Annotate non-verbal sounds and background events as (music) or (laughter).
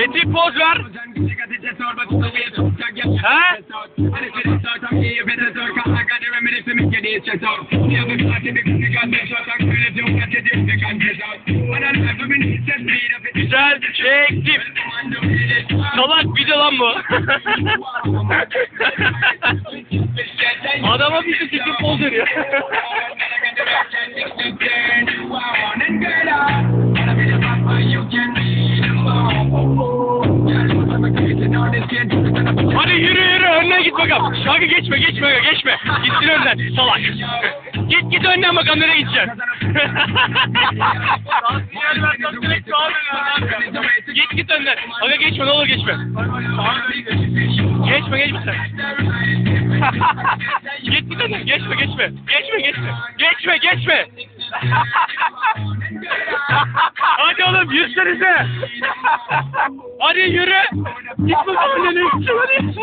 Eti poz ver. Ha? Güzel çektim. Salak de lan bu. (laughs) Adama bir çekim poz veriyor. (laughs) Hadi yürü yürü önüne git bakalım. Kanka geçme geçme geçme. Gitsin önden salak. Git git önden bakalım nereye gideceksin. git git önden. Kanka geçme ne olur geçme. Geçme geçme sen. git git önden geçme geçme. Geçme geçme. Geçme geçme. Oğlum yüzsenize. Hadi yürü. Git bakalım gideceksin hadi.